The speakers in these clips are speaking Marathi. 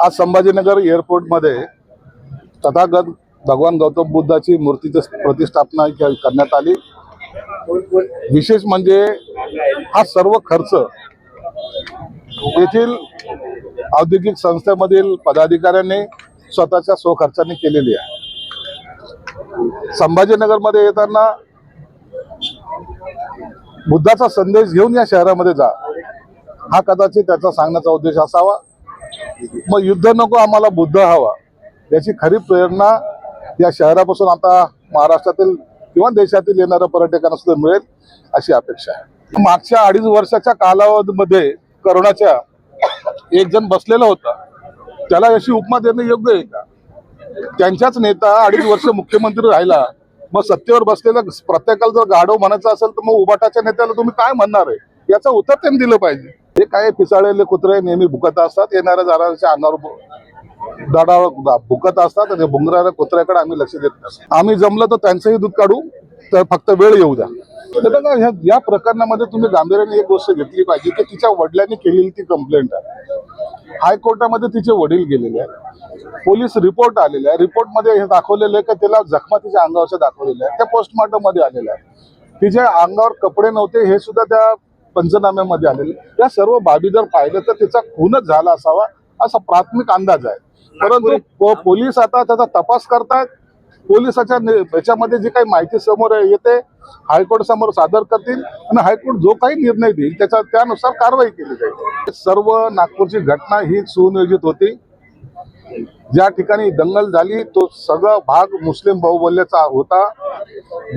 आज संभाजीनगर एअरपोर्टमध्ये तथागत भगवान गौतम बुद्धाची मूर्तीची प्रतिष्ठापना करण्यात आली. विशेष म्हणजे हा सर्व खर्च येथील औद्योगिक संस्थेमधील पदाधिकाऱ्यांनी स्वतःच्या स्वखर्चाने केलेली आहे. संभाजीनगरमध्ये येताना बुद्धाचा संदेश घेऊन या शहरामध्ये जा. हा कदाचित त्याचा सांगण्याचा उद्देश असावा. मग युद्ध नको आम्हाला बुद्ध हवा. याची खरी प्रेरणा या शहरापासून आता महाराष्ट्रातील किंवा देशातील येणाऱ्या पर्यटकांना सुद्धा मिळेल अशी अपेक्षा आहे. मागच्या अडीच वर्षाच्या कालावधीमध्ये करोनाच्या एक जण बसलेला होता. त्याला अशी उपमा देणं योग्य आहे का? त्यांच्याच नेता अडीच वर्ष मुख्यमंत्री राहिला. मग सत्तेवर बसलेला प्रत्येकाला जर गाढव म्हणायचं असेल तर मग उबाटाच्या नेत्याला तुम्ही काय म्हणणार आहे? याचं उत्तर त्यांनी दिलं पाहिजे. काय पिसाळलेले कुत्रे नेहमी भुकत असतात. येणाऱ्या जाणाऱ्याच्या अंगावर दडावर भुकत असतात आणि भुंगराऱ्या कुत्र्याकडे आम्ही लक्ष देत नाही. आम्ही जमलं तर त्यांचंही दूध काढू तर फक्त वेळ येऊ द्या. ह्या या प्रकरणामध्ये तुम्ही गांभीर्याने एक गोष्ट घेतली पाहिजे की तिच्या वडिलांनी केलेली ती कंप्लेंट आहे. हायकोर्टामध्ये तिचे वडील गेलेले आहेत. पोलीस रिपोर्ट आलेले आहे रिपोर्टमध्ये हे दाखवलेलं आहे की तिला जखमा तिच्या अंगावरच्या दाखवलेल्या आहेत. त्या पोस्टमार्टममध्ये आलेल्या आहेत. तिच्या अंगावर कपडे नव्हते हे सुद्धा त्या पंचनाम्यामध्ये आलेले. या सर्व बाबी जर पाहिलं तर तिचा खूनच झाला असावा असा प्राथमिक अंदाज आहे. परंतु पोलीस आता त्याचा तपास करतायत. पोलिसाच्या याच्यामध्ये जी काही माहिती समोर येते हायकोर्ट समोर सादर करतील आणि हायकोर्ट जो काही निर्णय देईल त्याच्या त्यानुसार कारवाई केली जाईल. सर्व नागपूरची घटना ही सुनियोजित होती. ज्या ठिकाणी दंगल झाली तो सगळा भाग मुस्लिम बहुबल्याचा होता.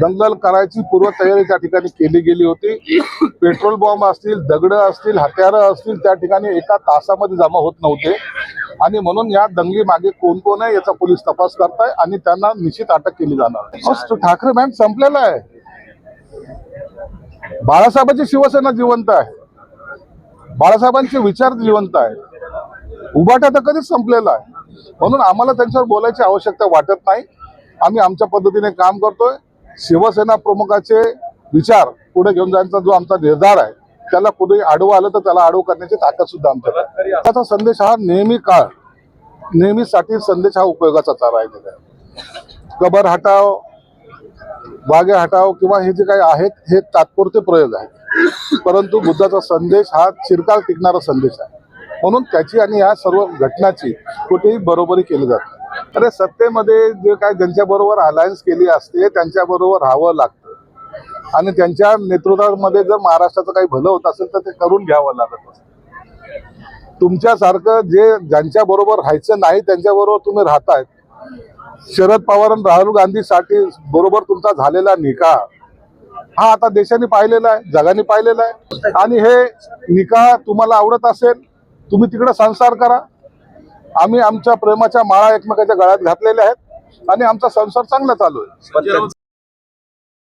दंगल करायची पूर्वतयारी त्या ठिकाणी केली गेली होती. पेट्रोल बॉम्ब असतील दगड असतील हत्यारं असतील त्या ठिकाणी एका तासामध्ये जमा होत नव्हते. आणि म्हणून या दंगली मागे कोण कोण आहे याचा पोलीस तपास करताय आणि त्यांना निश्चित अटक केली जाणार. ठाकरे बँक संपलेला आहे. बाळासाहेबांची शिवसेना जिवंत आहे. बाळासाहेबांचे विचार जिवंत आहे. उभाटा तर कधीच संपलेला आहे. म्हणून आम्हाला त्यांच्यावर बोलायची आवश्यकता वाटत नाही. आम्ही आमच्या पद्धतीने काम करतोय. शिवसेना प्रमुखाचे विचार पुढे घेऊन जाण्याचा जो आमचा निर्धार आहे त्याला कुठे आडवं आलं तर त्याला आडवं करण्याची ताकद सुद्धा आमच्याकडे आहे. त्याचा संदेश हा नेहमी काळ नेहमीसाठी संदेश हा उपयोगाचा राहिलेला आहे कबर हटाव वाघे हटाव किंवा हे जे काही आहेत हे तात्पुरते प्रयोग आहेत. परंतु बुद्धाचा संदेश हा चिरकाल टिकणारा संदेश आहे. म्हणून त्याची आणि या सर्व घटनाची कुठेही बरोबरी केली जाते अरे सत्तेमध्ये जे काय ज्यांच्याबरोबर अलायन्स केली असते त्यांच्याबरोबर राहावं लागतं. आणि त्यांच्या नेतृत्वामध्ये जर महाराष्ट्राचं काही भलं होत असेल तर ते करून घ्यावं लागत असतं. तुमच्यासारखं जे ज्यांच्याबरोबर राहायचं नाही त्यांच्याबरोबर तुम्ही राहताय. शरद पवार आणि राहुल गांधीसाठी बरोबर तुमचा झालेला निकाह हा आता देशाने पाहिलेला आहे जगाने पाहिलेला आहे. आणि हे निकाह तुम्हाला आवडत असेल तुम्ही तिकडे संसार करा. आम्ही आमच्या प्रेमाच्या माळा एकमेकाच्या गळ्यात घातलेल्या आहेत आणि आमचा संसार चांगला चालू आहे.